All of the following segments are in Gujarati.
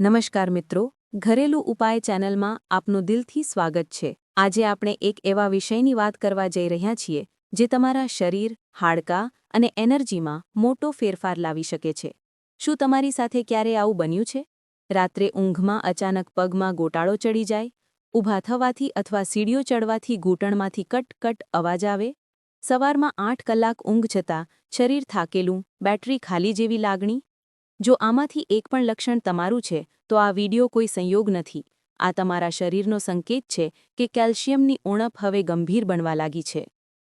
નમસ્કાર મિત્રો, ઘરેલું ઉપાય ચેનલમાં આપનું દિલથી સ્વાગત છે. આજે આપણે એક એવા વિષયની વાત કરવા જઈ રહ્યા છીએ, જે તમારા શરીર, હાડકાં અને એનર્જીમાં મોટો ફેરફાર લાવી શકે છે. શું તમારી સાથે ક્યારે આવું બન્યું છે? રાત્રે ઊંઘમાં અચાનક પગમાં ગોટાળો ચડી જાય, ઊભા થવાથી અથવા સીડીઓ ચડવાથી ઘૂંટણમાંથી કટ કટ અવાજ આવે? સવારમાં આઠ કલાક ઊંઘ છતાં શરીર થાકેલું, બેટરી ખાલી જેવી લાગણી? જો આમાંથી એક પણ લક્ષણ તમારું છે, તો આ વિડિયો કોઈ સંયોગ નથી. આ તમારા શરીરનો સંકેત છે કે કેલ્શિયમની ઉણપ હવે ગંભીર બનવા લાગી છે.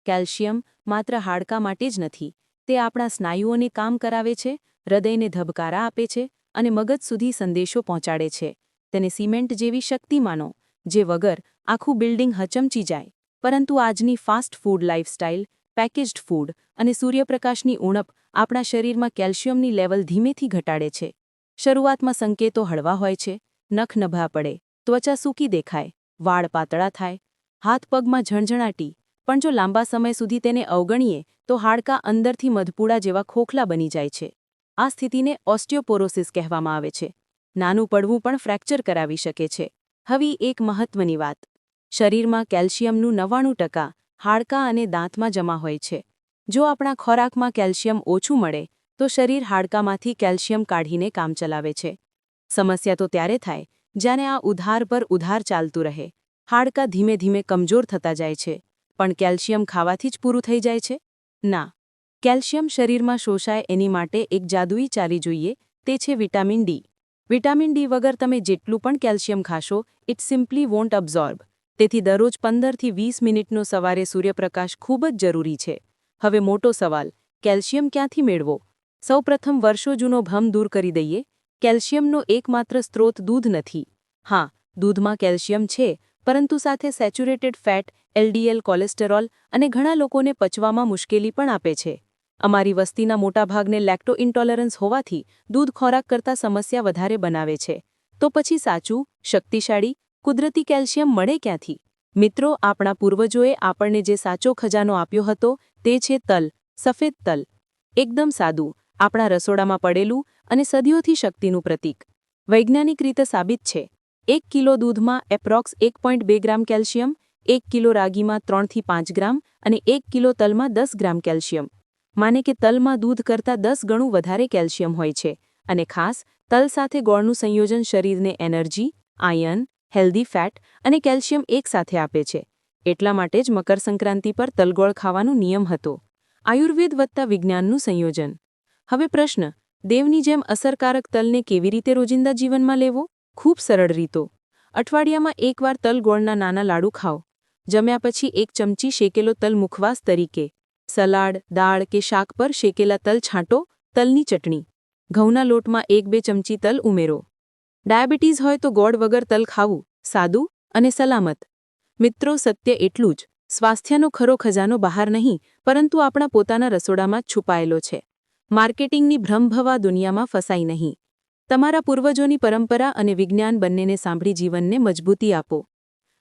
કેલ્શિયમ માત્ર હાડકાં માટે જ નથી, તે આપણા સ્નાયુઓને કામ કરાવે છે, હૃદયને ધબકારા આપે છે અને મગજ સુધી સંદેશો પહોંચાડે છે. તેને સિમેન્ટ જેવી શક્તિ માનો, જે વગર આખું બિલ્ડિંગ હચમચી જાય. પરંતુ આજની fast food lifestyle packaged food અને સૂર્યપ્રકાશની ઉણપ આપણા શરીરમાં કેલ્શિયમની લેવલ ધીમેથી ઘટાડે છે. શરૂઆતમાં સંકેતો હળવા હોય છે, નખ નભા પડે, ત્વચા સૂકી દેખાય, વાળ પાતળા થાય, હાથ પગમાં ઝણઝણાટી, પણ જો લાંબા સમય સુધી તેને અવગણીએ, તો હાડકાં અંદરથી મધપૂડા જેવા ખોખલા બની જાય છે. આ સ્થિતિને ઓસ્ટિયોપોરોસિસ કહેવામાં આવે છે. નાનું પડવું પણ ફ્રેક્ચર કરાવી શકે છે. હવે એક મહત્વની વાત. શરીરમાં કેલ્શિયમનું નવ્વાણું ટકા હાડકાં અને દાંતમાં જમા હોય છે. જો આપણા ખોરાકમાં કેલ્શિયમ ઓછું મળે, તો શરીર હાડકામાંથી કેલ્શિયમ કાઢીને કામ ચલાવે છે. સમસ્યા તો ત્યારે થાય, જ્યારે આ ઉધાર પર ઉધાર ચાલતું રહે. હાડકાં ધીમે ધીમે કમજોર થતા જાય છે. પણ કેલ્શિયમ ખાવાથી જ પૂરું થઈ જાય છે? ના. કેલ્શિયમ શરીરમાં શોષાય એની માટે એક જાદુઈ ચાલી જોઈએ, તે છે વિટામિન ડી. વિટામિન ડી વગર તમે જેટલું પણ કેલ્શિયમ ખાશો, ઇટ સિમ્પલી વોન્ટ અબ્ઝોર્બ તેથી દરરોજ પંદરથી વીસ મિનિટનો સવારે સૂર્યપ્રકાશ ખૂબ જ જરૂરી છે. હવે મોટો સવાલ, કેલ્શિયમ ક્યાંથી મેળવો? સૌપ્રથમ વર્ષો જૂનો ભમ દૂર કરી દઈએ, કેલ્શિયમનો એકમાત્ર સ્ત્રોત દૂધ નથી. હા, દૂધમાં કેલ્શિયમ છે, પરંતુ સાથે સેચ્યુરેટેડ ફેટ, એલડીએલ, કોલેસ્ટેરોલ અને ઘણા લોકોને પચવામાં મુશ્કેલી પણ આપે છે. અમારી વસ્તીના મોટાભાગને લેક્ટો ઇન્ટોલરન્સ હોવાથી દૂધ ખોરાક કરતાં સમસ્યા વધારે બનાવે છે. તો પછી સાચું, શક્તિશાળી કુદરતી કેલ્શિયમ મળે ક્યાંથી? મિત્રો, આપણા પૂર્વજોએ આપણને જે સાચો ખજાનો આપ્યો હતો, તે છે તલ, સફેદ તલ. એકદમ સાદું, આપણા રસોડામાં પડેલું અને સદીઓથી શક્તિનું પ્રતીક. વૈજ્ઞાનિક રીતે સાબિત છે. એક કિલો દૂધમાં એપ્રોક્સ એક ગ્રામ કેલ્શિયમ, એક કિલો રાગીમાં ત્રણથી પાંચ ગ્રામ અને એક કિલો તલમાં દસ ગ્રામ કેલ્શિયમ. માને કે તલમાં દૂધ કરતાં દસ ગણું વધારે કેલ્શિયમ હોય છે અને ખાસ, તલ સાથે ગોળનું સંયોજન શરીરને એનર્જી, આયન હેલ્ધી ફેટ અને કેલ્શિયમ એકસાથે આપે છે. એટલા માટે જ મકર સંક્રાંતિ પર તલગોળ ખાવાનો નિયમ હતો. આયુર્વેદ વત્તા વિજ્ઞાનનું સંયોજન. હવે પ્રશ્ન, દેવની જેમ અસરકારક તલને કેવી રીતે રોજિંદા જીવનમાં લેવો? ખૂબ સરળ રીતો. અઠવાડિયામાં એકવાર તલગોળના નાના લાડુ ખાઓ. જમ્યા પછી એક ચમચી શેકેલો તલ મુખવાસ તરીકે. સલાડ, દાળ કે શાક પર શેકેલા તલ છાંટો તલની ચટણી. ઘઉંના લોટમાં એક બે ચમચી તલ ઉમેરો. ડાયાબિટીસ હોય તો ગોળ વગર તલ ખાવું સાદું અને સલામત. મિત્રો, સત્ય એટલું જ. સ્વાસ્થ્યનો ખરો ખજાનો બહાર નહીં, પરંતુ આપણા પોતાના રસોડામાં છુપાયેલો છે. માર્કેટિંગની ભ્રમભવા દુનિયામાં ફસાઈ નહીં. તમારા પૂર્વજોની પરંપરા અને વિજ્ઞાન બંનેને સાંભળી જીવનને મજબૂતી આપો.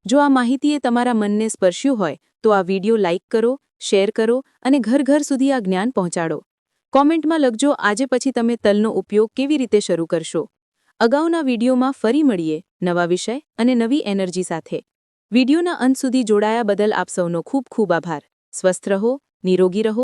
જો આ માહિતીએ તમારા મનને સ્પર્શ્યું હોય, તો આ વિડિયો લાઇક કરો, શેર કરો અને ઘર ઘર સુધી આ જ્ઞાન પહોંચાડો. કોમેન્ટમાં લખજો, આજે પછી તમે તલનો ઉપયોગ કેવી રીતે શરૂ કરશો? અગાઉના વિડીયોમાં ફરી મળીએ નવા વિષય અને નવી એનર્જી સાથે. વિડીયોના અંત સુધી જોડાયા બદલ આપ સૌનો ખૂબ ખૂબ આભાર. સ્વસ્થ રહો, નિરોગી રહો.